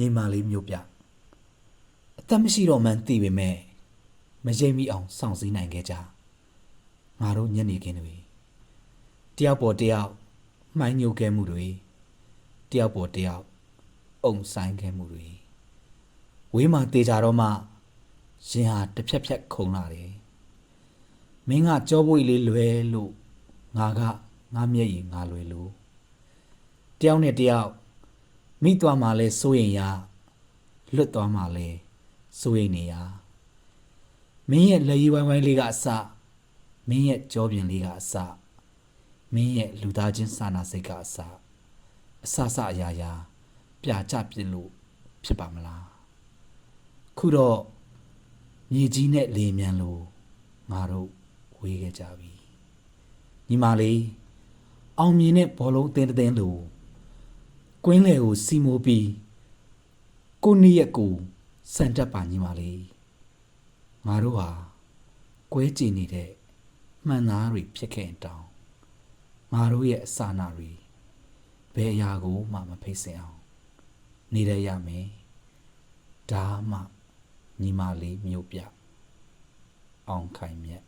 ညီမလေးမျိုးပြအသက်မရှိတော့မှန်းသိပေမဲ့မရိပ်မိအောင်စောင့်စည်းနိုင်ခဲ့ကြငါတို့ညနေခင်းတွေတယောက်ပေါ်တယောက်မှိုင်းညိုခဲ့မှုတွေတယောက်ပေါ်တယောက်အုံဆိုင်ခဲ့မှုတွေဝေးမှတေချာတော့မှရင်ဟာတစ်ဖြက်ဖြက်ခုန်လာတယ်မင်းကကြောပွေလေးလွယ်လို့ငါကငါမျက်ရည်ငါလွယ်လို့တယောက်နဲ့တယောက် မိသွားမှလဲစိုးရင်ရလွတ်သွားမှလဲစိုးရင်နေရမင်းရဲ့လက်ရည်ဝိုင်းဝိုင်းလေးကအစမင်းရဲ့ကြောပြင်လေးကအစမင်းရဲ့လူသားချင်းစာနာစိတ်ကအစအစစအရာရာပြာကျပြစ်လို့ဖြစ်ပါမလားခုတော့မြေကြီးနဲ့လေမြန်လို့ငါတို့ဝေးခဲ့ကြပြီညီမလေးအောင်မြင်တဲ့ဘောလုံးအသင်းတစ်သင်းလို့ ကွင်းလေကိုစီမိုးပြီးကိုနေ့ရက်ကိုစံတက်ပါညီမလေးငါတို့ဟာကွဲကြည်နေတဲ့မှန်သားတွေဖြစ်ခဲ့ရင်တောင်ငါတို့ရဲ့အစာနာတွေဘယ်အရာကိုမှမဖိတ်စင်အောင်နေရရမယ်ဒါမှညီမလေးမျိုးပြအောင်ခိုင်မြတ်